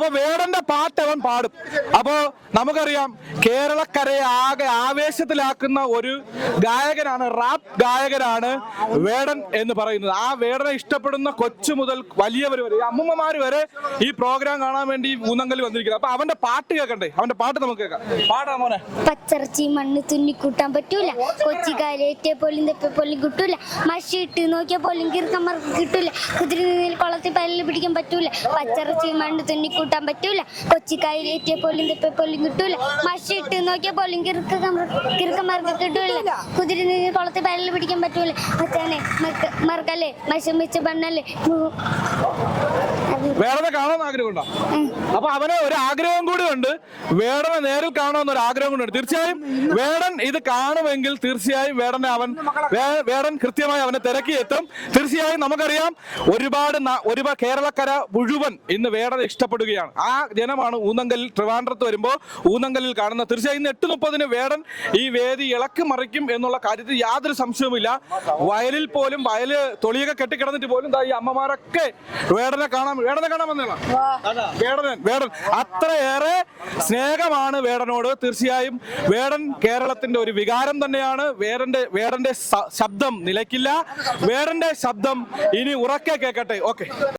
അപ്പൊ വേടന്റെ പാട്ട് അവൻ പാടും. അപ്പോ നമുക്കറിയാം കേരളക്കരയെ ആകെ ആവേശത്തിലാക്കുന്ന ഒരു ഗായകനാണ് റാപ്പ് ഗായകനാണ് വേടൻ എന്ന് പറയുന്നത്. ആ വേടനെ ഇഷ്ടപ്പെടുന്ന കൊച്ചു മുതൽ വലിയവർ വരെ അമ്മൂമ്മമാർ വരെ ഈ പ്രോഗ്രാം കാണാൻ വേണ്ടി ഊന്നങ്കൽ വന്നിരിക്കുന്നത്. അപ്പൊ അവന്റെ പാട്ട് കേൾക്കണ്ടേ? അവന്റെ പാട്ട് നമുക്ക് കേൾക്കാം. പാടാ മോനെ. പച്ചറച്ചി മണ്ണ് തുന്നി കൂട്ടാൻ പറ്റൂല കൊച്ചിക്കാലേറ്റ പോലും പോലും കിട്ടൂല. മഷി ഇട്ട് നോക്കിയ പോലും കിറുക്കന്മാർക്ക് കിട്ടൂല. കുതിരി കുളത്തിൽ പല്ല് പിടിക്കാൻ പറ്റൂല. പച്ചറച്ചി മണ്ണ് തുന്നി കൂട്ടാൻ പറ്റൂല. കൊച്ചിക്കാലേറ്റ പോലും തെപ്പ പോലും കിട്ടൂല. മഷി ഇട്ട് നോക്കിയ പോലും കിറുക്കന്മാർക്ക് കിട്ടൂല. കുതിരി നിന്ന് കുളത്തിൽ പരൽ പിടിക്കാൻ പറ്റൂല. മച്ചാനെ മറക്കല്ലേ? മഷം വെച്ച് പെണ്ണല്ലേ വേടനെ കാണാൻ ആഗ്രഹമുണ്ടോ? അപ്പൊ അവന് ഒരു ആഗ്രഹം കൂടി ഉണ്ട്. വേടനെ നേരിൽ കാണണമെന്ന് ഒരു ആഗ്രഹം കൂടി ഉണ്ട്. തീർച്ചയായും വേടൻ ഇത് കാണുമെങ്കിൽ തീർച്ചയായും വേടനെ അവൻ വേടൻ കൃത്യമായി അവനെ തിരക്കി എത്തും തീർച്ചയായും നമുക്കറിയാം ഒരുപാട് ഒരുപാട് കേരളക്കര മുഴുവൻ ഇന്ന് വേടനെ ഇഷ്ടപ്പെടുകയാണ്. ആ ജനമാണ് ഊന്നങ്കലിൽ ട്രിവാൻഡ്രത്ത് വരുമ്പോൾ ഊന്നങ്കലിൽ കാണുന്ന തീർച്ചയായും ഇന്ന് എട്ട് മുപ്പതിന് വേടൻ ഈ വേദി ഇളക്കി മറിക്കും എന്നുള്ള കാര്യത്തിൽ യാതൊരു സംശയവുമില്ല. വയലിൽ പോലും വയൽ തൊളിയൊക്കെ കെട്ടിക്കിടന്നിട്ട് പോലും ഈ അമ്മമാരൊക്കെ വേടനെ കാണാൻ വേടനെ കാണാൻ വന്നേ വേടനൻ വേടൻ. അത്രയേറെ സ്നേഹമാണ് വേടനോട്. തീർച്ചയായും വേടൻ കേരളത്തിന്റെ ഒരു വികാരം തന്നെയാണ്. വേടന്റെ വേടന്റെ ശബ്ദം നിലയ്ക്കില്ല. വേടന്റെ ശബ്ദം ഇനി ഉറക്കെ കേൾക്കട്ടെ ഓക്കെ.